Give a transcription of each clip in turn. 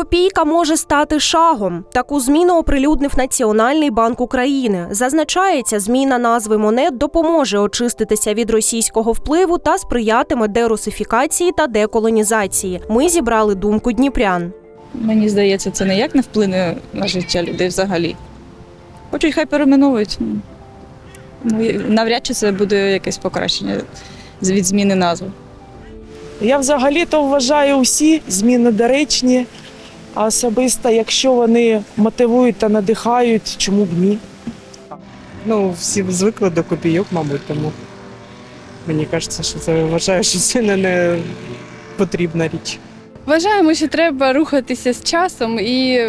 Копійка може стати шагом. Таку зміну оприлюднив Національний банк України. Зазначається, зміна назви монет допоможе очиститися від російського впливу та сприятиме дерусифікації та деколонізації. Ми зібрали думку дніпрян. Мені здається, це ніяк не вплине на життя людей взагалі. Хочуть, хай перейменовують. ну. Навряд чи це буде якесь покращення з- від зміни назви. Я взагалі-то вважаю усі зміни доречні, а особисто, якщо вони мотивують та надихають, чому б ні? Ну, всі звикли до копійок, мабуть, тому мені кажеться, що це вважаю, що це не, не потрібна річ. Вважаємо, що треба рухатися з часом і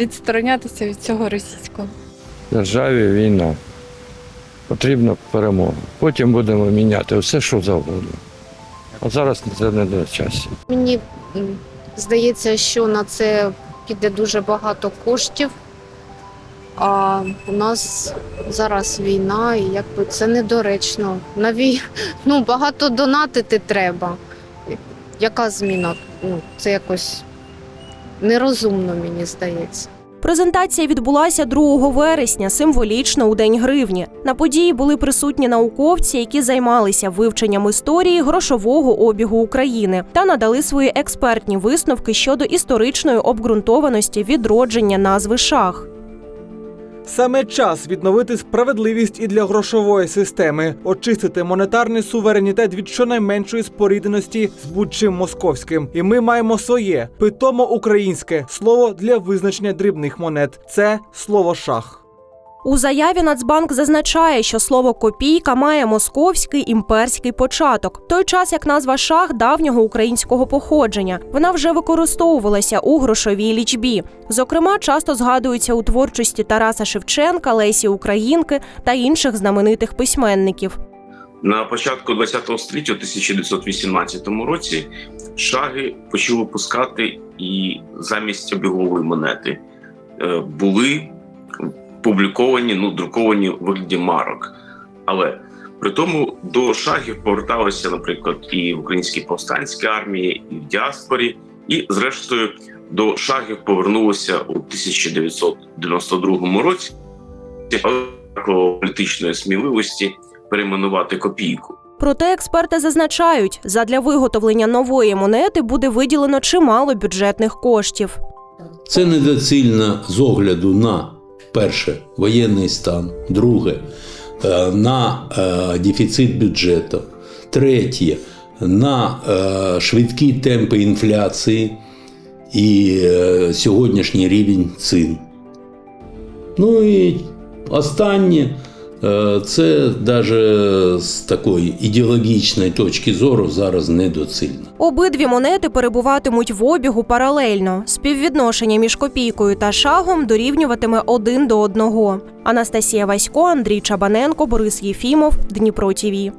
відсторонятися від цього російського. Державі війна. Потрібна перемога. Потім будемо міняти все, що завгодно. А зараз це не до часу. Мені м, здається, що на це піде дуже багато коштів. А у нас зараз війна, і якби це недоречно. Наві... Ну, багато донатити треба. Яка зміна? Ну, це якось нерозумно, мені здається. Презентація відбулася 2 вересня, символічно у День гривні. На події були присутні науковці, які займалися вивченням історії грошового обігу України та надали свої експертні висновки щодо історичної обґрунтованості відродження назви шах. Саме час відновити справедливість і для грошової системи, очистити монетарний суверенітет від щонайменшої спорідненості з будь-чим московським. І ми маємо своє питомо українське слово для визначення дрібних монет. Це слово шах. У заяві Нацбанк зазначає, що слово копійка має московський імперський початок, в той час як назва шах давнього українського походження. Вона вже використовувалася у грошовій лічбі. Зокрема, часто згадується у творчості Тараса Шевченка, Лесі Українки та інших знаменитих письменників. На початку ХХ століття, у 1918 році, шаги почали випускати і замість обігової монети е, були публіковані, ну, друковані в вигляді марок. Але при тому до шагів поверталися, наприклад, і в українській повстанській армії, і в діаспорі, і, зрештою, до шагів повернулося у 1992 році політичної сміливості перейменувати копійку. Проте експерти зазначають, задля виготовлення нової монети буде виділено чимало бюджетних коштів. Це недоцільно з огляду на перше воєнний стан, друге е, на е, дефіцит бюджету, третє на е, швидкі темпи інфляції і сьогоднішній рівень цін. Ну і останнє це навіть з такої ідеологічної точки зору зараз недоцільно. Обидві монети перебуватимуть в обігу паралельно. Співвідношення між копійкою та шагом дорівнюватиме один до одного. Анастасія Васько, Андрій Чабаненко, Борис Єфімов, Дніпро ТІВІ.